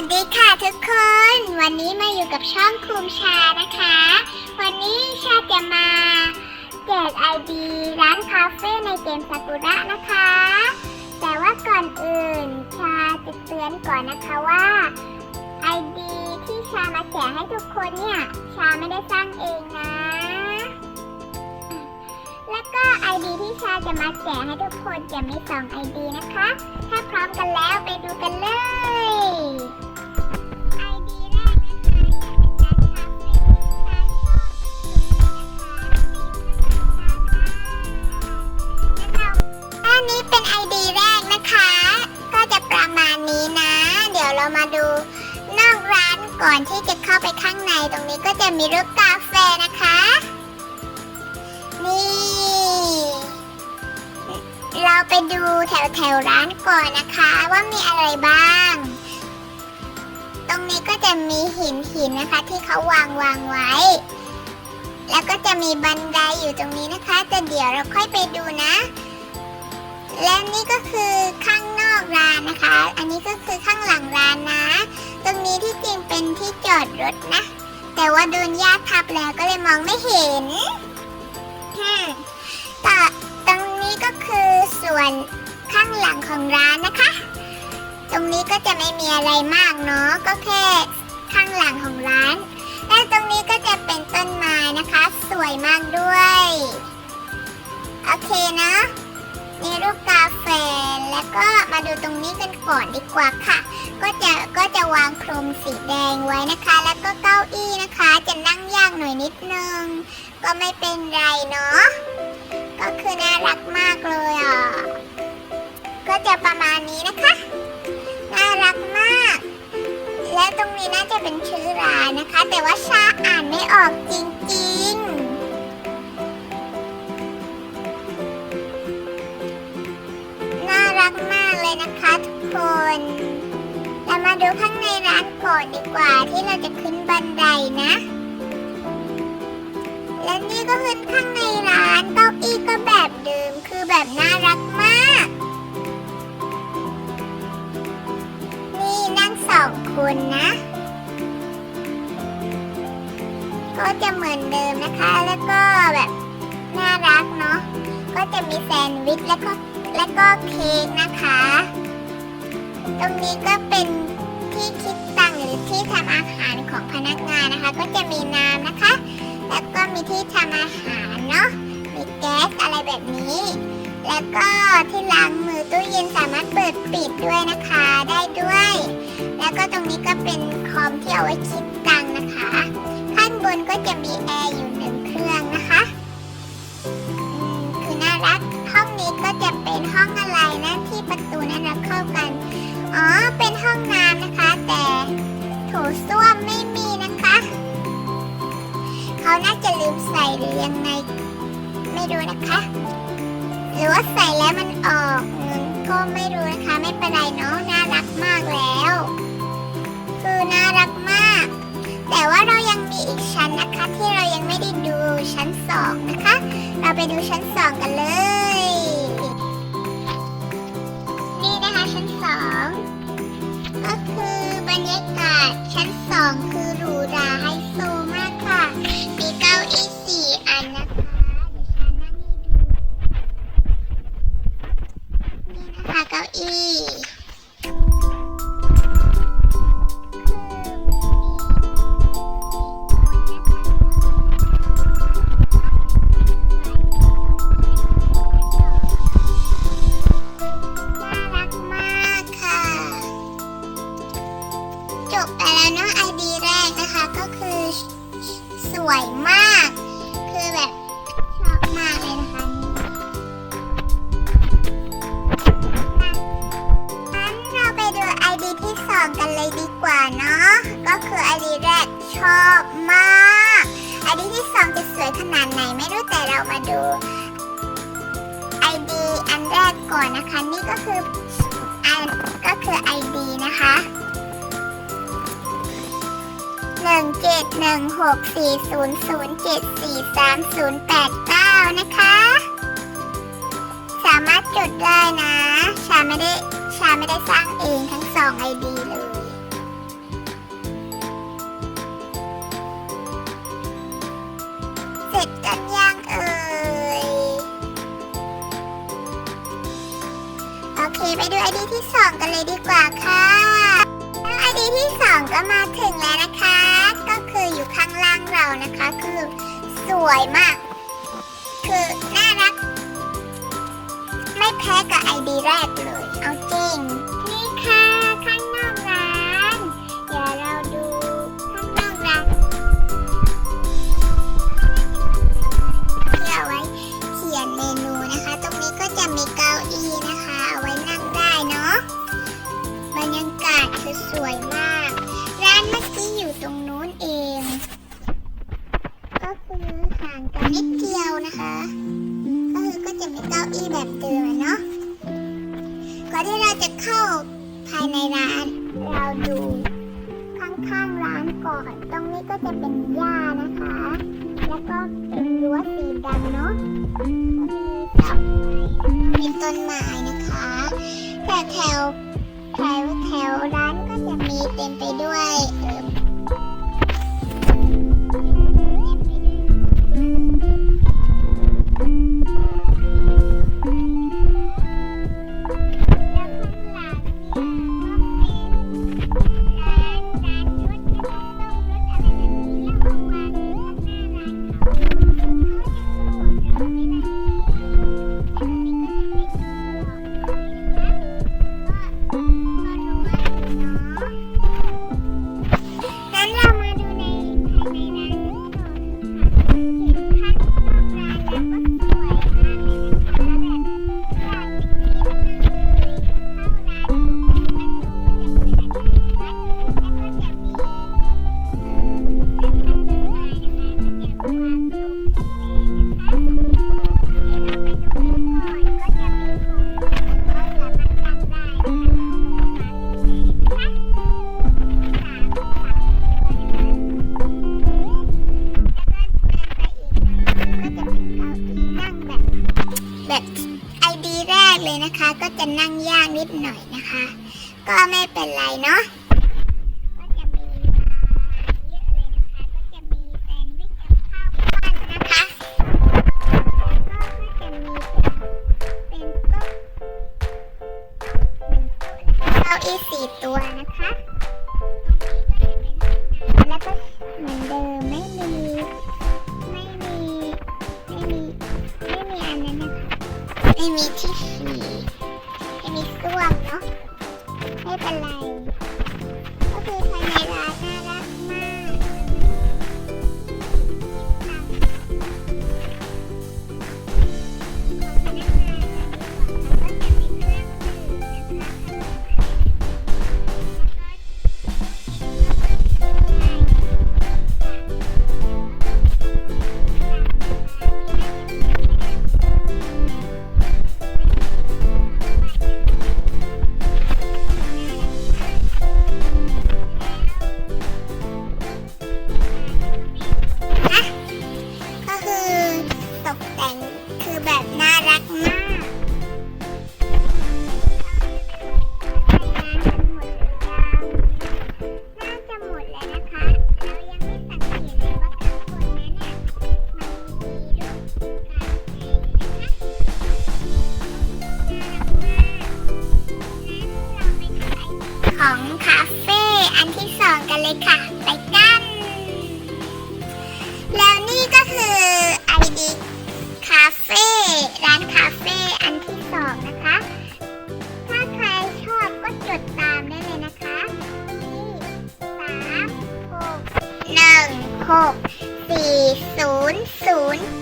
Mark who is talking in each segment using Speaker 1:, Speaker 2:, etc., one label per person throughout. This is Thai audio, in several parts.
Speaker 1: วัสดีค่ะทุกคน วันนี้มาอยู่กับช่องคุมชานะคะ วันนี้ชาจะมาแจกไอดีร้านคาเฟ่ในเกมซากุระนะคะ แต่ว่าก่อนอื่นชาจะเตือนก่อนนะคะว่าไอดีที่ชามาแจกให้ทุกคนเนี่ยชาไม่ได้สร้างเองนะ แล้วก็ไอดีที่ชาจะมาแจกให้ทุกคนจะมีสองไอดีนะคะ ถ้าพร้อมกันแล้วไปดูกันเลย ก่อนที่จะเข้าไปข้างในตรงนี้ก็จะมีรูปกาแฟนะคะ นี่ เราไปดูแถวแถวร้านก่อนนะคะว่ามีอะไรบ้าง ตรงนี้ก็จะมีหินหินนะคะที่เขาวางวางไว้ แล้วก็จะมีบันไดอยู่ตรงนี้นะคะแต่เดี๋ยวเราค่อยไปดูนะและนี่ก็คือข้างนอกร้านนะคะ อันนี้ก็คือข้างหลังร้านนะ ตรงนี้ที่จริงเป็น อดรถนะ แต่ว่าโดนหญ้าทับแล้วก็เลยมองไม่เห็นอืมแต่ตรงนี้ก็คือส่วนข้างหลังของร้านนะคะ ตรงนี้ก็จะไม่มีอะไรมากเนาะ ก็แค่ข้างหลังของร้าน และตรงนี้ก็จะเป็นต้นไม้นะคะ สวยมากด้วย โอเคเนาะ มีรูปกาแฟแล้วก็มาดูตรงนี้กันก่อนดีกว่าค่ะ ก็จะก็จะวางพรมสีแดงไว้นะคะ แล้วก็เก้าอี้นะคะ จะนั่งยากหน่อยนิดนึง ก็ไม่เป็นไรเนาะก็คือน่ารักมากเลยอะก็จะประมาณนี้นะคะ น่ารักมาก แล้วตรงนี้น่าจะเป็นชื่อร้านนะคะ แต่ว่าชาอ่านไม่ออกจริงๆ เลยนะคะทุกคนเรามาดูข้างในร้านก่อนดีกว่าที่เราจะขึ้นบันไดนะ และนี่ก็คือข้างในร้านเก้าอี้ก็แบบเดิมคือแบบน่ารักมาก นี่นั่งสองคนนะ ก็จะเหมือนเดิมนะคะแล้วก็แบบน่ารักเนาะก็จะมีแซนด์วิชแล้วก็ แล้วก็เค้กนะคะ ตรงนี้ก็เป็นที่คิดตังหรือที่ทำอาหารของพนักงานนะคะ ก็จะมีน้ำนะคะ แล้วก็มีที่ทำอาหารเนาะ มีแก๊สอะไรแบบนี้ แล้วก็ที่ล้างมือตู้เย็นสามารถเปิดปิดด้วยนะคะ ได้ด้วย แล้วก็ตรงนี้ก็เป็นคอมที่เอาไว้คิดตังนะคะ ข้างบนก็จะมีแอร์อยู่ ก็จะเป็นห้องอะไรนะที่ประตูนั้นเราเข้ากัน อ๋อ เป็นห้องน้ำนะคะ แต่โถส้วมไม่มีนะคะ เขาน่าจะลืมใส่หรือยังไง ไม่รู้นะคะ หรือว่าใส่แล้วมันออกอืมก็ไม่รู้นะคะ ไม่เป็นไรเนาะน่ารักมากแล้ว คือน่ารักมาก แต่ว่าเรายังมีอีกชั้นนะคะ ที่เรายังไม่ได้ดูชั้นสองนะคะ เราไปดูชั้น ดีกว่าเนาะก็คือไอดีแรกชอบมากไอดีที่สองจะสวยขนาดไหนไม่รู้แต่เรามาดูไอดีอันแรกก่อนนะคะ นี่ก็คืออันก็คือไอดีนะคะหนึ่งเจ็ดหนึ่งหกสี่ศูนย์ศูนย์เจ็ดสี่สามศูนย์แปดเก้านะคะ สามารถจดได้นะ ชาไม่ได้ชาไม่ได้สร้างเองทั้งสองไอดี ไปดูไอดีที่สองกันเลยดีกว่าค่ะแล้วไอดีที่สองก็มาถึงแล้วนะคะ ก็คืออยู่ข้างล่างเรานะคะ คือสวยมาก คือน่ารัก ไม่แพ้กับไอดีแรกเลย เอาจริง เก้าอี้แบบเดิมเนาะก่อนที่เราจะเข้าภายในร้าน เราดูข้างๆร้านก่อน ตรงนี้ก็จะเป็นหญ้านะคะ แล้วก็เป็นรั้วสีดำเนาะก็มีเสาไฟมีต้นไม้นะคะ แต่แถวแถวแถวร้านก็จะมีเต็มไปด้วยเออ แรกเลยนะคะ ก็จะนั่งยากนิดหน่อยนะคะ ก็ไม่เป็นไรเนาะก็จะมีเยอะเลยนะคะก็จะมีแซนด์วิชกับข้าวปั้นนะคะแ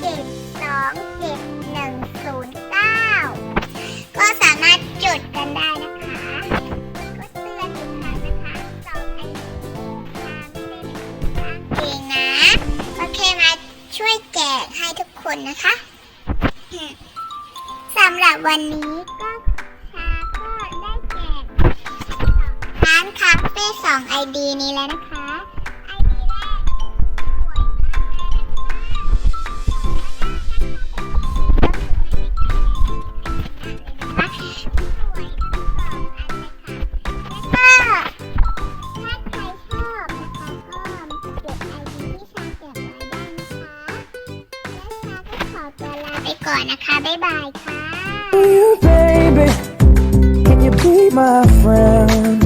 Speaker 1: เจ็ดสองเจ็ดหนึ่งศูนย์เก้าก็สามารถจุดกันได้นะคะ ก็เตือนอีกครั้งนะคะสองไอดีค่ะไม่ได้เป็นคนสร้างเองนะ โอเคมาช่วยแจกให้ทุกคนนะคะสำหรับวันนี้ก็ชาก็ได้แจกร้านคาเฟ่สองไอดีนี้แล้วนะคะ ก็ขอตัวลาไปก่อนนะคะ บ๊ายบายค่ะ
Speaker 2: you, baby? Can you be my friend.